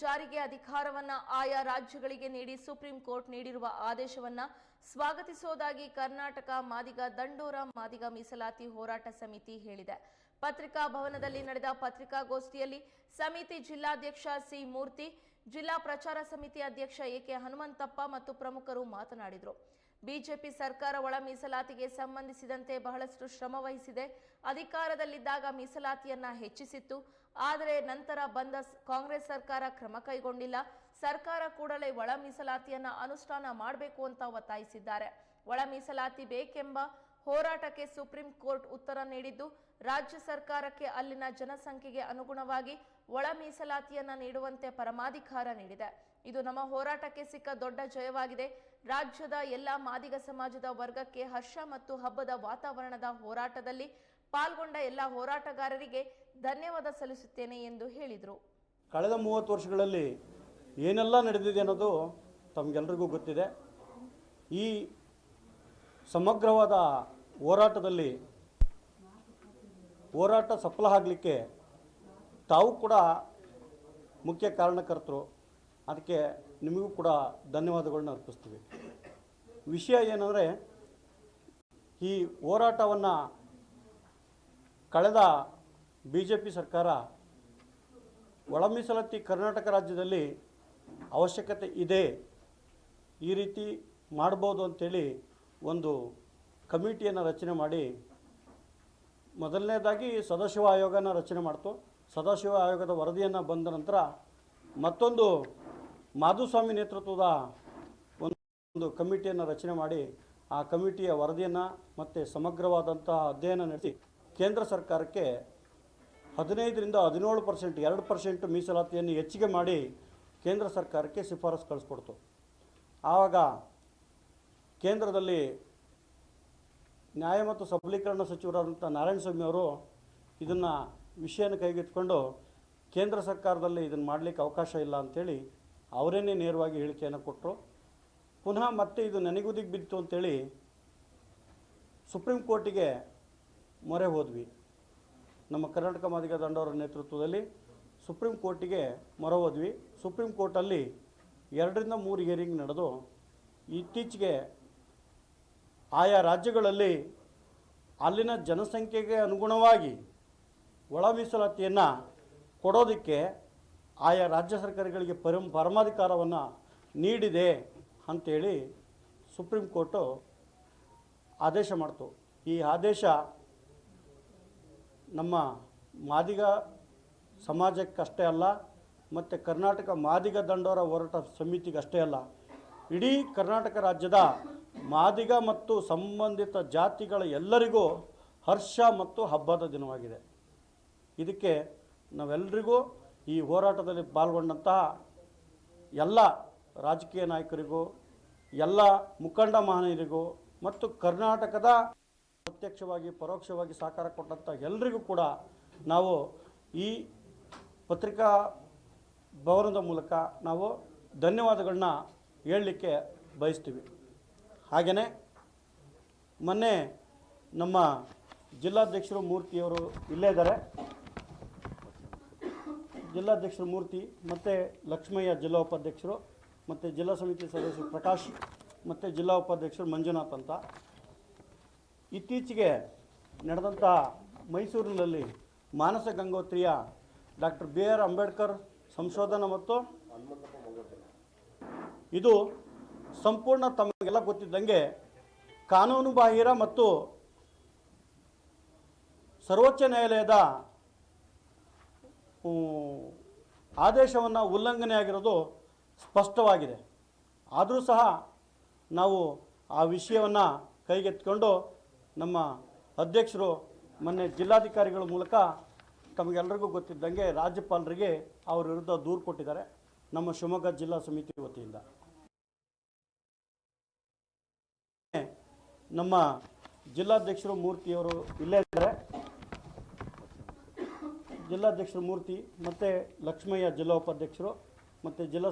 ಜಾರಿಗೆ ಅಧಿಕಾರವನ್ನ ಆಯಾ ರಾಜ್ಯಗಳಿಗೆ ನೀಡಿ ಸುಪ್ರೀಂ ಕೋರ್ಟ್ ನೀಡಿರುವ ಆದೇಶವನ್ನ ಸ್ವಾಗತಿಸುವುದಾಗಿ ಕರ್ನಾಟಕ ಮಾದಿಗ ದಂಡೋರ ಮಾದಿಗ ಮೀಸಲಾತಿ ಹೋರಾಟ ಸಮಿತಿ ಹೇಳಿದೆ. ಪತ್ರಿಕಾ ಭವನದಲ್ಲಿ ನಡೆದ ಪತ್ರಿಕಾಗೋಷ್ಠಿಯಲ್ಲಿ ಸಮಿತಿ ಜಿಲ್ಲಾಧ್ಯಕ್ಷ ಸಿ ಮೂರ್ತಿ, ಜಿಲ್ಲಾ ಪ್ರಚಾರ ಸಮಿತಿ ಅಧ್ಯಕ್ಷ ಎಕೆ ಹನುಮಂತಪ್ಪ ಮತ್ತು ಪ್ರಮುಖರು ಮಾತನಾಡಿದರು. ಬಿಜೆಪಿ ಸರ್ಕಾರ ಒಳ ಮೀಸಲಾತಿಗೆ ಸಂಬಂಧಿಸಿದಂತೆ ಬಹಳಷ್ಟು ಶ್ರಮ ವಹಿಸಿದೆ. ಅಧಿಕಾರದಲ್ಲಿದ್ದಾಗ ಮೀಸಲಾತಿಯನ್ನ ಹೆಚ್ಚಿಸಿತ್ತು. ಆದರೆ ನಂತರ ಬಂದ ಕಾಂಗ್ರೆಸ್ ಸರ್ಕಾರ ಕ್ರಮ ಕೈಗೊಂಡಿಲ್ಲ. ಸರ್ಕಾರ ಕೂಡಲೇ ಒಳ ಮೀಸಲಾತಿಯನ್ನ ಅನುಷ್ಠಾನ ಮಾಡಬೇಕು ಅಂತ ಒತ್ತಾಯಿಸಿದ್ದಾರೆ. ಒಳ ಮೀಸಲಾತಿ ಬೇಕೆಂಬ ಹೋರಾಟಕ್ಕೆ ಸುಪ್ರೀಂ ಕೋರ್ಟ್ ಉತ್ತರ ನೀಡಿದ್ದು, ರಾಜ್ಯ ಸರ್ಕಾರಕ್ಕೆ ಅಲ್ಲಿನ ಜನಸಂಖ್ಯೆಗೆ ಅನುಗುಣವಾಗಿ ಒಳ ಮೀಸಲಾತಿಯನ್ನು ನೀಡುವಂತೆ ಪರಮಾಧಿಕಾರ ನೀಡಿದೆ. ಇದು ನಮ್ಮ ಹೋರಾಟಕ್ಕೆ ಸಿಕ್ಕ ದೊಡ್ಡ ಜಯವಾಗಿದೆ. ರಾಜ್ಯದ ಎಲ್ಲ ಮಾದಿಗ ಸಮಾಜದ ವರ್ಗಕ್ಕೆ ಹರ್ಷ ಮತ್ತು ಹಬ್ಬದ ವಾತಾವರಣದ ಹೋರಾಟದಲ್ಲಿ ಪಾಲ್ಗೊಂಡ ಎಲ್ಲ ಹೋರಾಟಗಾರರಿಗೆ ಧನ್ಯವಾದ ಸಲ್ಲಿಸುತ್ತೇನೆ ಎಂದು ಹೇಳಿದರು. ಕಳೆದ ಮೂವತ್ತು ವರ್ಷಗಳಲ್ಲಿ ಏನೆಲ್ಲ ನಡೆದಿದೆ ಅನ್ನೋದು ತಮಗೆಲ್ಲರಿಗೂ ಗೊತ್ತಿದೆ. ಈ ಸಮಗ್ರವಾದ ಹೋರಾಟದಲ್ಲಿ ಹೋರಾಟ ಸಫಲ ಆಗಲಿಕ್ಕೆ ತಾವು ಕೂಡ ಮುಖ್ಯ ಕಾರಣಕರ್ತರು. ಅದಕ್ಕೆ ನಿಮಗೂ ಕೂಡ ಧನ್ಯವಾದಗಳನ್ನ ಅರ್ಪಿಸ್ತೀವಿ. ವಿಷಯ ಏನಂದರೆ, ಈ ಹೋರಾಟವನ್ನು ಕಳೆದ ಬಿ ಜೆ ಪಿ ಸರ್ಕಾರ ಒಳ ಕರ್ನಾಟಕ ರಾಜ್ಯದಲ್ಲಿ ಅವಶ್ಯಕತೆ ಇದೆ, ಈ ರೀತಿ ಮಾಡ್ಬೋದು ಅಂತೇಳಿ ಒಂದು ಕಮಿಟಿಯನ್ನು ರಚನೆ ಮಾಡಿ ಮೊದಲನೇದಾಗಿ ಸದಾಶಿವ ಆಯೋಗನ ರಚನೆ ಮಾಡ್ತು. ಸದಾಶಿವ ಆಯೋಗದ ವರದಿಯನ್ನು ಬಂದ ನಂತರ ಮತ್ತೊಂದು ಮಾಧುಸ್ವಾಮಿ ನೇತೃತ್ವದ ಒಂದು ಕಮಿಟಿಯನ್ನು ರಚನೆ ಮಾಡಿ ಆ ಕಮಿಟಿಯ ವರದಿಯನ್ನು ಮತ್ತು ಸಮಗ್ರವಾದಂತಹ ಅಧ್ಯಯನ ನಡೆಸಿ ಕೇಂದ್ರ ಸರ್ಕಾರಕ್ಕೆ ಹದಿನೈದರಿಂದ ಹದಿನೇಳು ಪರ್ಸೆಂಟ್, ಎರಡು ಪರ್ಸೆಂಟ್ ಮೀಸಲಾತಿಯನ್ನು ಹೆಚ್ಚಿಗೆ ಮಾಡಿ ಕೇಂದ್ರ ಸರ್ಕಾರಕ್ಕೆ ಶಿಫಾರಸು ಕಳಿಸ್ಕೊಡ್ತು. ಆವಾಗ ಕೇಂದ್ರದಲ್ಲಿ ನ್ಯಾಯ ಮತ್ತು ಸಬಲೀಕರಣ ಸಚಿವರಾದಂಥ ನಾರಾಯಣಸ್ವಾಮಿ ಅವರು ಇದನ್ನು ವಿಷಯನ ಕೈಗೆತ್ಕೊಂಡು ಕೇಂದ್ರ ಸರ್ಕಾರದಲ್ಲಿ ಇದನ್ನು ಮಾಡಲಿಕ್ಕೆ ಅವಕಾಶ ಇಲ್ಲ ಅಂಥೇಳಿ ಅವರೇನೇ ನೇರವಾಗಿ ಹೇಳಿಕೆಯನ್ನು ಕೊಟ್ಟರು ಪುನಃ ಮತ್ತೆ ಇದು ನನಗುದಿಗೆ ಬಿತ್ತು ಅಂತೇಳಿ ಸುಪ್ರೀಂ ಕೋರ್ಟಿಗೆ ಮೊರೆ ಹೋದ್ವಿ. ನಮ್ಮ ಕರ್ನಾಟಕ ಮಾದಿಗ ದಂಡವರ ನೇತೃತ್ವದಲ್ಲಿ ಸುಪ್ರೀಂ ಕೋರ್ಟಿಗೆ ಮೊರೆ ಹೋದ್ವಿ. ಸುಪ್ರೀಂ ಕೋರ್ಟಲ್ಲಿ ಎರಡರಿಂದ ಮೂರು ಹಿಯರಿಂಗ್ ನಡೆದು ಇತ್ತೀಚೆಗೆ ಆಯಾ ರಾಜ್ಯಗಳಲ್ಲಿ ಅಲ್ಲಿನ ಜನಸಂಖ್ಯೆಗೆ ಅನುಗುಣವಾಗಿ ಒಳ ಮೀಸಲಾತಿಯನ್ನು ಕೊಡೋದಕ್ಕೆ ಆಯಾ ರಾಜ್ಯ ಸರ್ಕಾರಗಳಿಗೆ ಪರಂ, ಪರಮಾಧಿಕಾರವನ್ನು ನೀಡಿದೆ ಅಂಥೇಳಿ ಸುಪ್ರೀಂ ಕೋರ್ಟು ಆದೇಶ ಮಾಡ್ತು. ಈ ಆದೇಶ ನಮ್ಮ ಮಾದಿಗ ಸಮಾಜಕ್ಕಷ್ಟೇ ಅಲ್ಲ, ಮತ್ತು ಕರ್ನಾಟಕ ಮಾದಿಗ ದಂಡೋರ ಹೋರಾಟ ಸಮಿತಿಗಷ್ಟೇ ಅಲ್ಲ, ಇಡೀ ಕರ್ನಾಟಕ ರಾಜ್ಯದ ಮಾದಿಗ ಮತ್ತು ಸಂಬಂಧಿತ ಜಾತಿಗಳ ಎಲ್ಲರಿಗೂ ಹರ್ಷ ಮತ್ತು ಹಬ್ಬದ ದಿನವಾಗಿದೆ. ಇದಕ್ಕೆ ನಾವೆಲ್ಲರಿಗೂ ಈ ಹೋರಾಟದಲ್ಲಿ ಪಾಲ್ಗೊಂಡಂತಹ ಎಲ್ಲ ರಾಜಕೀಯ ನಾಯಕರಿಗೂ, ಎಲ್ಲ ಮುಖಂಡ ಮಹನೀಯರಿಗೂ ಮತ್ತು ಕರ್ನಾಟಕದ ಪ್ರತ್ಯಕ್ಷವಾಗಿ, ಪರೋಕ್ಷವಾಗಿ ಸಹಕಾರ ಕೊಟ್ಟಂಥ ಎಲ್ಲರಿಗೂ ಕೂಡ ನಾವು ಈ ಪತ್ರಿಕಾ ಭವನದ ಮೂಲಕ ನಾವು ಧನ್ಯವಾದಗಳನ್ನ ಹೇಳಲಿಕ್ಕೆ ಬಯಸ್ತೀವಿ. ಹಾಗೆಯೇ ಮೊನ್ನೆ ನಮ್ಮ ಜಿಲ್ಲಾಧ್ಯಕ್ಷರು ಮೂರ್ತಿಯವರು ಇಲ್ಲೇ ಇದ್ದಾರೆ. ಜಿಲ್ಲಾಧ್ಯಕ್ಷರು ಮೂರ್ತಿ, ಮತ್ತು ಲಕ್ಷ್ಮಯ್ಯ ಜಿಲ್ಲಾ ಉಪಾಧ್ಯಕ್ಷರು, ಮತ್ತು ಜಿಲ್ಲಾ ಸಮಿತಿ ಸದಸ್ಯರು ಪ್ರಕಾಶ್, ಮತ್ತು ಜಿಲ್ಲಾ ಉಪಾಧ್ಯಕ್ಷರು ಮಂಜುನಾಥ್ ಅಂತ. ಇತ್ತೀಚೆಗೆ ನಡೆದಂಥ ಮೈಸೂರಿನಲ್ಲಿ ಮಾನಸ ಗಂಗೋತ್ರಿಯ ಡಾಕ್ಟರ್ ಬಿ ಆರ್ ಅಂಬೇಡ್ಕರ್ ಸಂಶೋಧನಾ ಮತ್ತು ಇದು ಸಂಪೂರ್ಣ ತಮಗೆಲ್ಲ ಗೊತ್ತಿದ್ದಂಗೆ ಕಾನೂನು ಬಾಹಿರ ಮತ್ತು ಸರ್ವೋಚ್ಚ ನ್ಯಾಯಾಲಯದ ಆದೇಶವನ್ನು ಉಲ್ಲಂಘನೆ ಆಗಿರೋದು ಸ್ಪಷ್ಟವಾಗಿದೆ. ಆದರೂ ಸಹ ನಾವು ಆ ವಿಷಯವನ್ನು ಕೈಗೆತ್ತಿಕೊಂಡು ನಮ್ಮ ಅಧ್ಯಕ್ಷರು, ಮೊನ್ನೆ ಜಿಲ್ಲಾಧಿಕಾರಿಗಳ ಮೂಲಕ ತಮಗೆಲ್ಲರಿಗೂ ಗೊತ್ತಿದ್ದಂಗೆ ರಾಜ್ಯಪಾಲರಿಗೆ ಅವರ ವಿರುದ್ಧ ದೂರು ಕೊಟ್ಟಿದ್ದಾರೆ ನಮ್ಮ ಶಿವಮೊಗ್ಗ ಜಿಲ್ಲಾ ಸಮಿತಿ ವತಿಯಿಂದ. ನಮ್ಮ ಜಿಲ್ಲಾಧ್ಯಕ್ಷರು ಮೂರ್ತಿಯವರು ಇಲ್ಲೇ ಇದ್ದಾರೆ. ಜಿಲ್ಲಾಧ್ಯಕ್ಷರು ಮೂರ್ತಿ ಮತ್ತು ಲಕ್ಷ್ಮಯ್ಯ ಜಿಲ್ಲಾ ಉಪಾಧ್ಯಕ್ಷರು ಮತ್ತು ಜಿಲ್ಲಾ